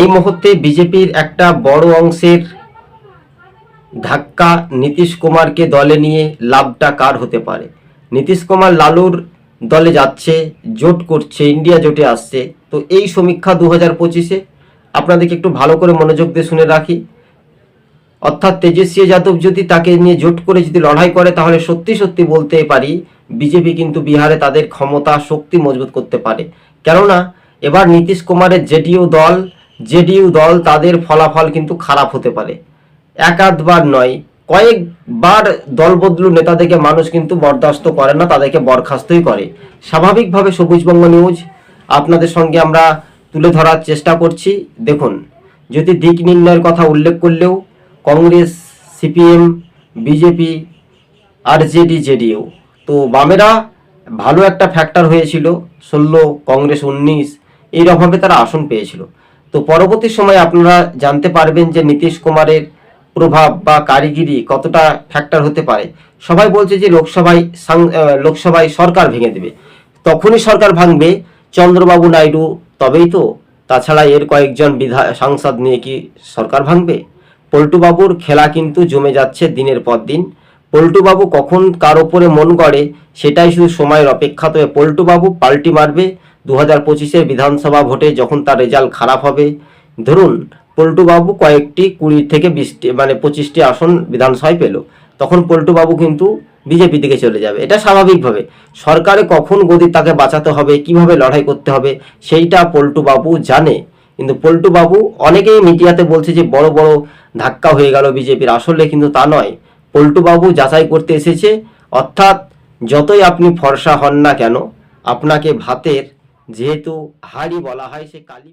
এই মুহূর্তে বিজেপির একটা বড় অংশের ধাক্কা নীতিশ কুমারকে দলে নিয়ে লাভটা কার হতে পারে? নীতিশ কুমার লালুর দলে যাচ্ছে, জোট করছে, ইন্ডিয়া জোটে আসছে। তো এই সমীক্ষা দু হাজার পঁচিশে আপনাদেরকে একটু ভালো করে মনোযোগ দিয়ে শুনে রাখি। অর্থাৎ তেজস্বী যাদব যদি তাকে নিয়ে জোট করে যদি লড়াই করে, তাহলে সত্যি সত্যি বলতে পারি বিজেপি কিন্তু বিহারে তাদের ক্ষমতা, শক্তি মজবুত করতে পারে। কেননা, এবার নীতিশ কুমারের জেডিও দল জেডিইউ দল তাদের ফলাফল কিন্তু খারাপ হতে পারে। এক আধবার নয়, কয়েকবার দল বদলু নেতাদেরকে মানুষ কিন্তু বরদাস্ত করে না, তাদেরকে বরখাস্তই করে। স্বাভাবিকভাবে সবুজবঙ্গ নিউজ, আপনাদের সঙ্গে আমরা তুলে ধরার চেষ্টা করছি। দেখুন, যদি দিক নির্ণয়ের কথা উল্লেখ করলেও Congress, CPM, BJP RJD JDU. তো বামেরা ভালো একটা ফ্যাক্টর হয়েছিল, ষোলো, কংগ্রেস, উনিশ, এইরকমভাবে তারা আসন পেয়েছিল। তো পরবর্তী সময়ে আপনারা জানতে পারবেন যে নীতিশ কুমারের প্রভাব বা কারিগিরি কতটা ফ্যাক্টর হতে পারে। সবাই বলছে যে লোকসভায় লোকসভায় সরকার ভেঙে দেবে। তখনই সরকার ভাঙবে, চন্দ্রবাবু নাইডু তবেই তো। তাছাড়া এর কয়েকজন বিধা, সাংসদ নিয়ে কি সরকার ভাঙবে? পল্টুবাবুর খেলা কিন্তু জমে যাচ্ছে দিনের পর দিন। পল্টুবাবু কখন কার ওপরে মন গড়ে, সেটাই শুধু সময়ের অপেক্ষা। তবে পল্টুবাবু পাল্টি মারবে দু হাজার পঁচিশের বিধানসভা ভোটে যখন তার রেজাল্ট খারাপ হবে। ধরুন, পল্টুবাবু কয়েকটি কুড়ি থেকে বিশটি মানে পঁচিশটি আসন বিধানসভায় পেল, তখন পল্টুবাবু কিন্তু বিজেপি দিকে চলে যাবে। এটা স্বাভাবিকভাবে সরকারে কখন গদি তাকে বাঁচাতে হবে, কীভাবে লড়াই করতে হবে, সেইটা পল্টুবাবু জানে। কিন্তু পল্টুবাবু অনেকেই মিডিয়াতে বলছে যে, বড় বড় ধাক্কা হয়ে গেল বিজেপির। আসলে কিন্তু তা নয়। পল্টুবাবু যাচাই করতে এসেছে, অর্থাৎ যতই আপনি ফর্সা হন না কেন, আপনাকে ভাতের যেহেতু হাড়ি বলা হয়, সে কালী